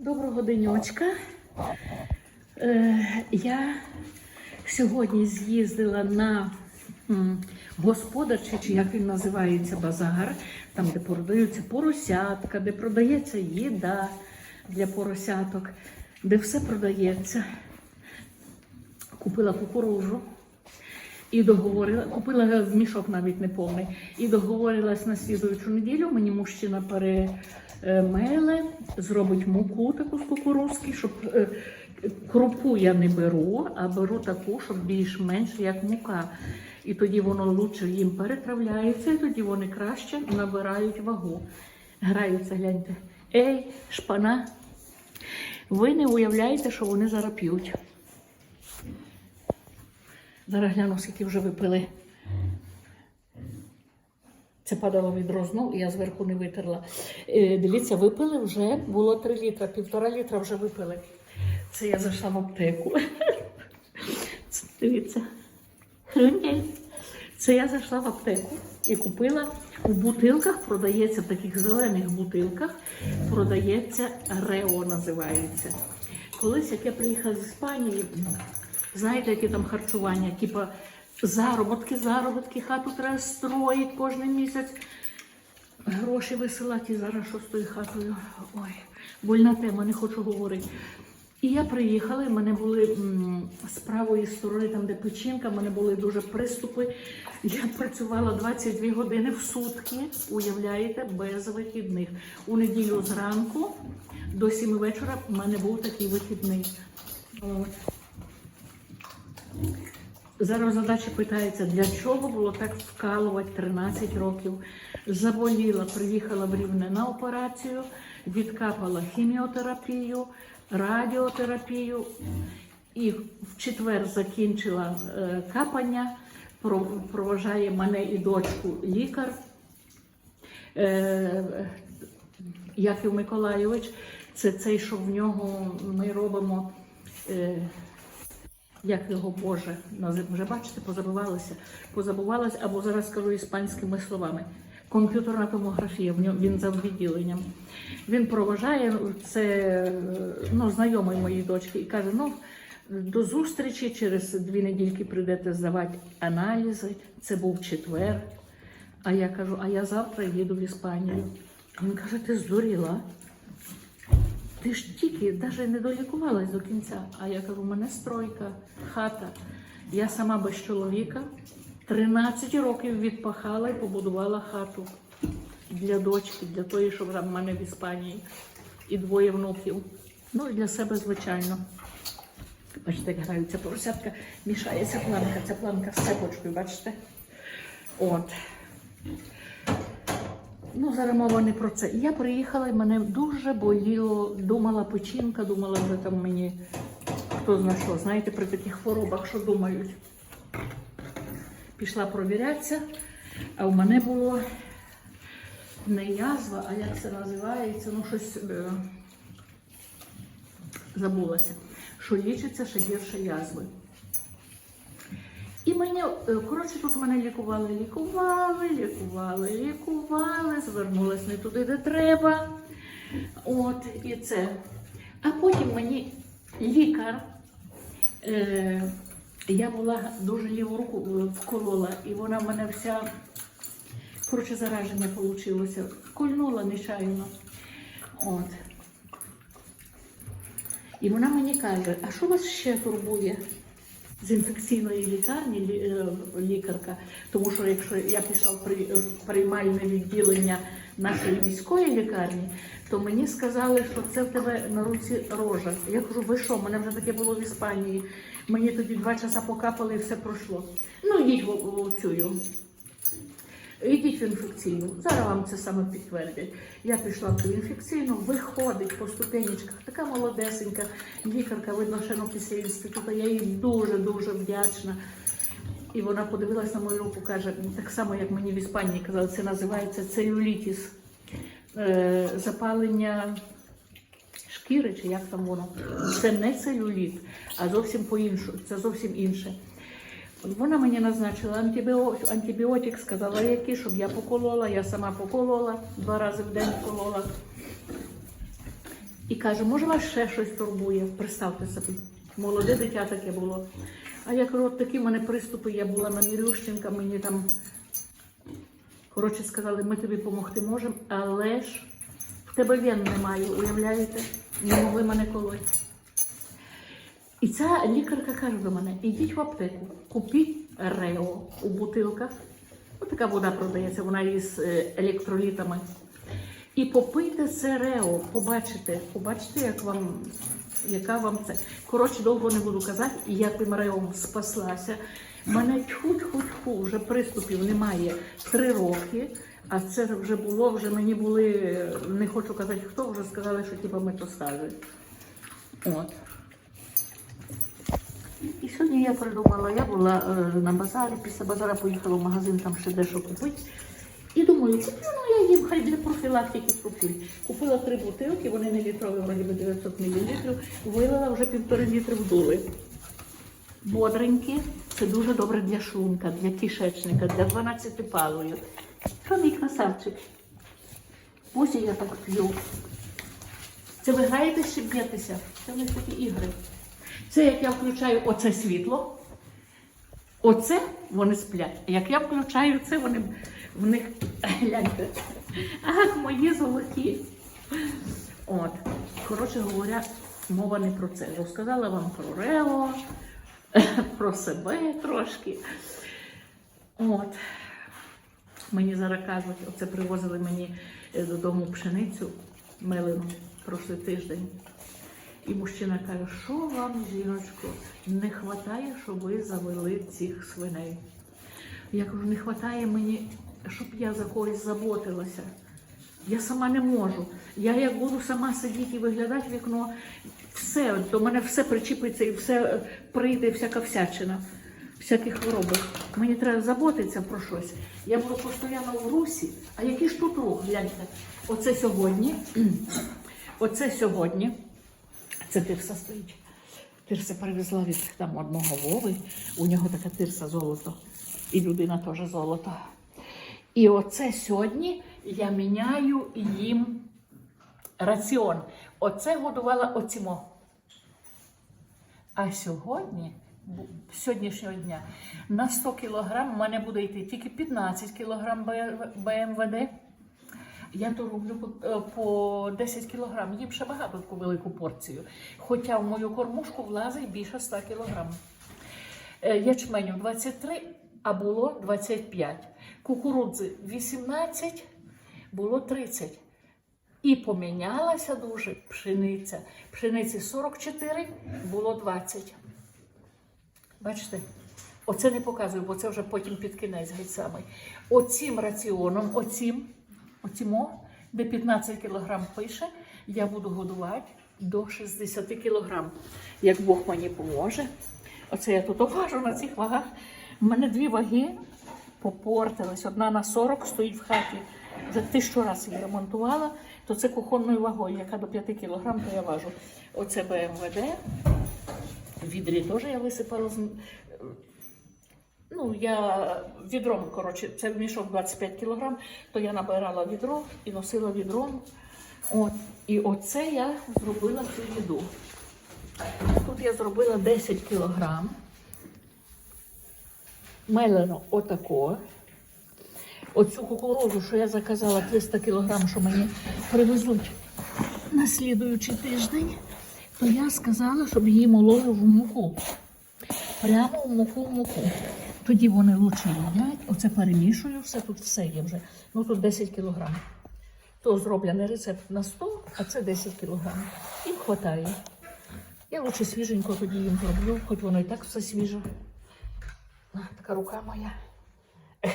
Доброго денечка. Е, я сьогодні з'їздила на м, господарчий, чи як він називається, базар, там, де продаються поросятка, де продається їда для поросяток, де все продається. Купила кукуружу. І договорила, купила мішок навіть не повний. І договорилась на слідуючу неділю. Мені мужчина перемеле, зробить муку таку з кукурузки, щоб е, крупу я не беру, а беру таку, щоб більш-менш як мука. І тоді воно лучше їм перетравляється, і тоді вони краще набирають вагу. Граються, гляньте. Ей, шпана! Ви не уявляєте, що вони зараз п'ють. Зараз гляну, скільки вже випили. Це падало відро знов, і я зверху не витерла. Е, дивіться, випили вже було 3 літра, півтора літра вже випили. Це я зайшла в аптеку. Дивіться. Це я зайшла в аптеку і купила у бутилках, продається в таких зелених бутилках, продається Рео називається. Колись, як я приїхала з Іспанії, знаєте, які там харчування, типа заробітки, заробітки, хату треба строїть кожен місяць. Гроші висилати зараз що з тою хатою. Ой, больна тема, не хочу говорити. І я приїхала, в мене були з правої сторони, там де печінка, в мене були дуже приступи. Я працювала 22 години в сутки, уявляєте, без вихідних. У неділю зранку до 7 вечора в мене був такий вихідний. От. Зараз задача питається, для чого було так вкалувати 13 років. Заболіла, приїхала в Рівне на операцію, відкапала хіміотерапію, радіотерапію і в четвер закінчила е, капання. Проважає мене і дочку лікар. Е, Яків Миколайович, це цей, що в нього ми робимо. Як його Боже, вже бачите, позабувалися, позабувалася, або зараз скажу іспанськими словами. Комп'ютерна томографія, він за відділенням. Він проважає це ну, знайомий моїй дочки і каже: ну, до зустрічі через дві недільки прийдете здавати аналізи. Це був четвер. А я кажу, а я завтра їду в Іспанію. Він каже, ти здуріла. Ти ж тільки навіть не долікувалась до кінця. А я кажу, у мене стройка, хата. Я сама без чоловіка 13 років відпахала і побудувала хату для дочки, для тої, що в мене в Іспанії, і двоє внуків. Ну і для себе, звичайно. Бачите, як граються поросятка, мішається планка. Ця планка з цепочкою, бачите? От. Ну, зараз мова не про це. Я приїхала і мене дуже боліло, думала печінка, думала вже там мені хто зна що. Знаєте, при таких хворобах, що думають. Пішла провірятися, а у мене було не язва, а як це називається, ну щось е, забулася, що лічиться ще гірше язви. І мені, е, коротше, тут мене лікували, лікували, лікували, лікували, звернулась не туди, де треба. От, і це. А потім мені лікар, е, я була дуже ліву руку е, вколола, і вона в мене вся, коротше, зараження вийшло. Вкольнула нечайно. От. І вона мені каже, а що вас ще турбує? З інфекційної лікарні лі- е, лікарка, тому що якщо я пішла в при- приймальне відділення нашої міської лікарні, то мені сказали, що це в тебе на руці рожа. Я кажу, ви що? Мене вже таке було в Іспанії. Мені тоді два часа покапали і все пройшло. Ну, їдь в, в цю. Йдіть в інфекційну. Зараз вам це саме підтвердять. Я пішла в ту інфекційну, виходить по ступенечках, така молодесенька лікарка, видно, ще після інституту. Я їй дуже-дуже вдячна. І вона подивилась на мою руку, каже, так само, як мені в Іспанії казали, це називається целюлітіс. Е, запалення шкіри, чи як там воно. Це не целюліт, а зовсім по-іншому. Це зовсім інше. Вона мені назначила антибіотик, сказала, який, щоб я поколола. Я сама поколола, два рази в день колола. І каже, може вас ще щось турбує? Представте собі. Молоде дитя таке було. А я кажу, от такі в мене приступи, я була на Мірющенка, мені там Коротше, сказали, ми тобі допомогти можемо, але ж в тебе вен немає, уявляєте? Не могли мене колоти. І ця лікарка каже до мене: ідіть в аптеку, купіть Рео у бутилках. Ось така вода продається, вона із е, електролітами. І попийте це Рео, побачите, побачите, як вам, яка вам це. Коротше, довго не буду казати, я тим Реом спаслася. Мене тьху-тьху-тьху, вже приступів немає три роки. А це вже було, вже мені були, не хочу казати хто, вже сказали, що типу метастази. От. Сьогодні я придумала, я була е, на базарі, після базара поїхала в магазин, там ще дещо купити. І думаю, куплю ну, я їм хай для профілактики купив. Купила три бутилки, вони не літрові, вроді би 900 мл, вилила вже півтори літри вдули. Бодренькі, це дуже добре для шлунка, для кишечника, для 12 палою. Мій красавчик? Ось я так п'ю. Це ви граєте чи б'єтеся? Це в них такі ігри. Це як я включаю оце світло, оце вони сплять. Як я включаю це, вони в них гляньте. Ах, мої золоті. От, коротше говоря, мова не про це. Розказала вам про Рео, про себе трошки. От. Мені зараз кажуть, оце привозили мені е, додому пшеницю мелену прошлий тиждень. І мужчина каже, що вам, жіночко, не вистачає, щоб ви завели цих свиней. Я кажу, не вистачає мені, щоб я за когось заботилася. Я сама не можу. Я як буду сама сидіти і виглядати в вікно, все, до мене все причіпиться і все прийде, всяка всячина, всякі хвороби. Мені треба заботитися про щось. Я буду постійно в русі. А який ж тут рух? Гляньте. Оце сьогодні. Оце сьогодні. Це тирса стоїть. Тирса привезла від там одного Вови. У нього така тирса золото. І людина теж золото. І оце сьогодні я міняю їм раціон. Оце годувала оцімо. А сьогодні, сьогоднішнього дня, на 100 кг в мене буде йти тільки 15 кг БМВД. Я то роблю по, е, по 10 кг. Їм ще багато таку велику порцію. Хоча в мою кормушку влазить більше 100 кг. Е, Ячменю 23, а було 25. Кукурудзи 18, було 30. І помінялася дуже пшениця. Пшениці 44, було 20. Бачите? Оце не показую, бо це вже потім під кінець геть самий. Оцім раціоном, оцім, оцімо, де 15 кг пише, я буду годувати до 60 кг. Як Бог мені поможе. Оце я тут обважу на цих вагах. У мене дві ваги попортились. Одна на 40 стоїть в хаті. Вже тисячу разів її ремонтувала, то це кухонною вагою, яка до 5 кг, то я важу. Оце БМВД. Відрі теж я висипала з Ну, я відром, коротше, це мішок 25 кг, то я набирала відро і носила відром. От. І оце я зробила цю їду. Тут я зробила 10 кг. Мелено отако. Оцю кукурузу, що я заказала 300 кг, що мені привезуть на слідуючий тиждень, то я сказала, щоб її мололи в муку. Прямо в муку в муку. Тоді вони лучше їдять. Оце перемішую, все тут все є вже. Ну тут 10 кг. То зроблений рецепт на 100, а це 10 кг. Їм вистачає. Я лучше свіженько тоді їм зроблю, хоч воно і так все свіже. Така рука моя.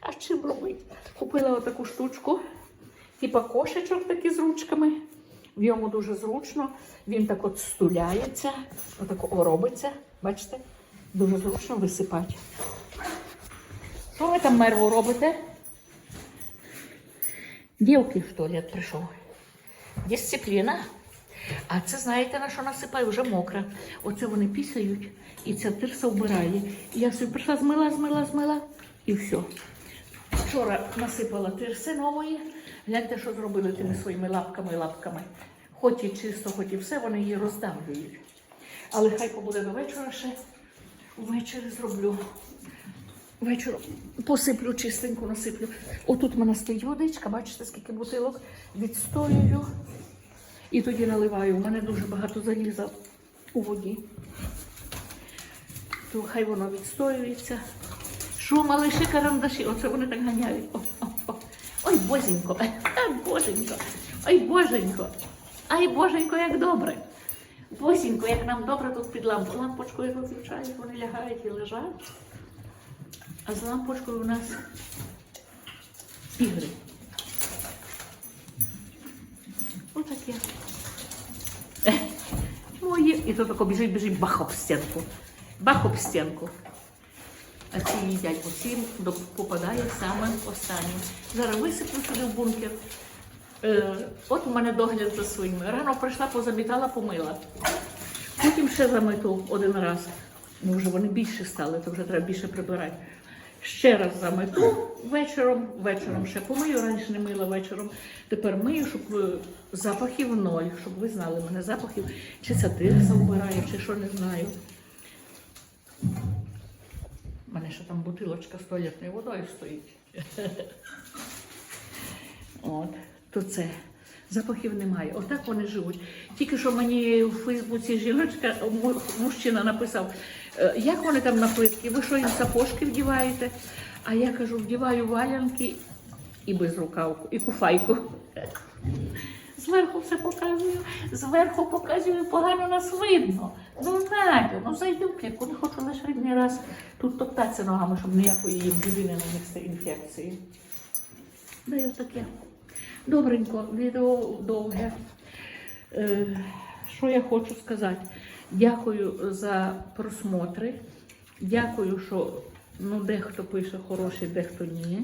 А чим робити? Купила отаку штучку, типа кошечок такий з ручками. В йому дуже зручно. Він так от стуляється, отак о, робиться. Бачите? Дуже зручно висипати. Що ви там мерву робите? Дівки, що ли, прийшов. Дисципліна. А це знаєте на що насипаю? Вже мокре. Оце вони пісяють, і ця тирса вбирає. І я собі прийшла, змила, змила, змила, і все. Вчора насипала тирси нової. Гляньте, що зробили тими своїми лапками лапками. хоч і чисто, хоч і все, вони її роздавлюють. Але хай побуде до вечора ще. Ввечері зроблю. Вечором посиплю чистенько, насиплю. Отут в мене стоїть водичка, бачите, скільки бутилок відстоюю. І тоді наливаю. У мене дуже багато заліза у воді. То хай воно відстоюється. Що, малиші карандаші? Оце вони так ганяють. О, о, о. Ой, боженько, ай, боженько, ой, боженько, ай, боженько, як добре. Босінько, як нам добре тут під лампу. Лампочку як виключають, вони лягають і лежать. А з лампочкою у нас ігри. Отаке. Мої. І то тако біжить, біжить бах об стінку. Бах об стінку. А ці їдять усім, попадає саме останнє. Зараз висиплю сюди в бункер. Е, от у мене догляд за своїми. Рано прийшла, позамітала, помила. Потім ще замету один раз. Ну, вже вони більше стали, то вже треба більше прибирати. Ще раз замету вечором, вечором ще помию, раніше не мила вечором. Тепер мию, щоб е, запахів ноль, щоб ви знали мене запахів, чи це тирса вбирає, чи що не знаю. У мене ще там бутилочка з туалетною водою стоїть. От, то це. Запахів немає. Отак вони живуть. Тільки що мені в Фейсбуці жіночка, мужчина написав, «Е, як вони там на плитки, ви що їм сапожки вдіваєте? А я кажу, вдіваю валянки і безрукавку, і куфайку. Зверху все показую, зверху показую, погано нас видно. Ну, Надя, ну зайди в клітку, хочу лише один раз тут топтатися ногами, щоб ніякої їм біди не нанести інфекції. Да і таке. Добренько, відео довге. Е, що я хочу сказати? Дякую за просмотри. Дякую, що ну, дехто пише хороші, дехто ні.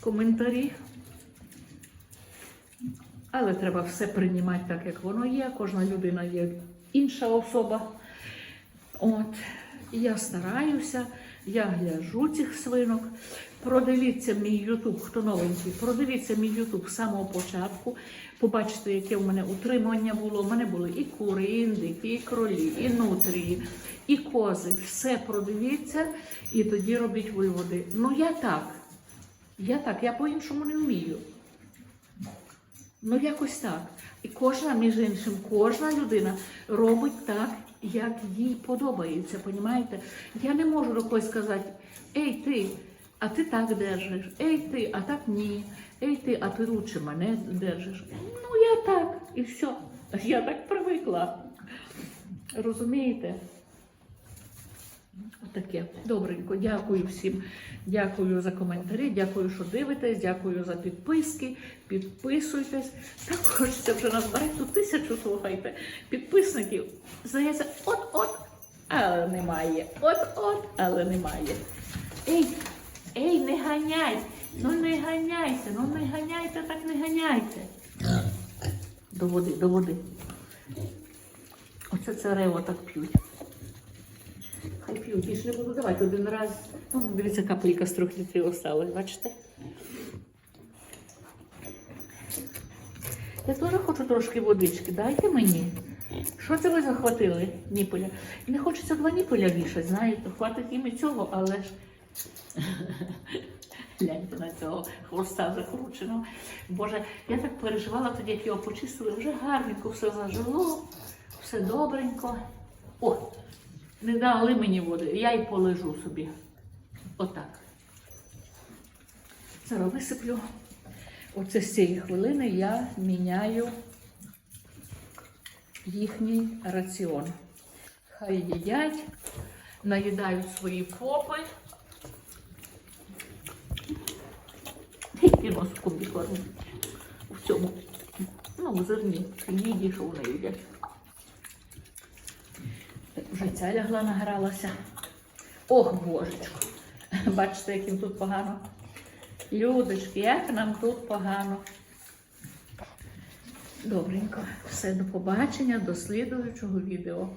Коментарі. Але треба все приймати так, як воно є. Кожна людина є інша особа. От, я стараюся, я гляжу цих свинок. Продивіться мій Ютуб, хто новенький, продивіться мій Ютуб з самого початку. Побачите, яке в мене утримання було. У мене були і кури, і індики, і кролі, і нутрії, і кози. Все продивіться і тоді робіть виводи. Ну я так. Я так, я по-іншому не вмію. Ну, якось так. І кожна, між іншим, кожна людина робить так, як їй подобається. Понімаєте? Я не можу до когось сказати, ей ти, а ти так держиш, ей ти, а так ні, ей ти, а ти лучше мене держиш. Ну, я так, і все. Я так привикла. Розумієте? Отаке. Добренько. Дякую всім. Дякую за коментарі, дякую, що дивитесь, дякую за підписки. Підписуйтесь. Так хочеться вже назбирати тисячу, слухайте, підписників. Здається, от-от, але немає. От-от, але немає. Ей, ей, не ганяй! Ну не ганяйте, ну не ганяйте, так не ганяйте. До води, до води. Оце це рево так п'ють. Хай п'ють, більше не буду давати один раз. Ну, дивіться, капелька з трьох літрів осталась, бачите? Я теж хочу трошки водички, дайте мені. Що це ви захватили, ніпеля? Не хочеться два ніпеля вішати, знаєте, хватить їм і цього, але ж. Гляньте на цього хвоста закрученого. Боже, я так переживала тоді, як його почистили, вже гарненько все зажило, все добренько. О, не дали мені води, я й полежу собі. Отак. Зараз висиплю. Оце з цієї хвилини я міняю їхній раціон. Хай їдять, наїдають свої попи. І нос комбікорм в цьому, ну, в зерні, їді, що вони їдять. Вже ця лягла награлася. Ох, божечко. Бачите, як їм тут погано. Людочки, як нам тут погано. Добренько. Все, до побачення, до слідуючого відео.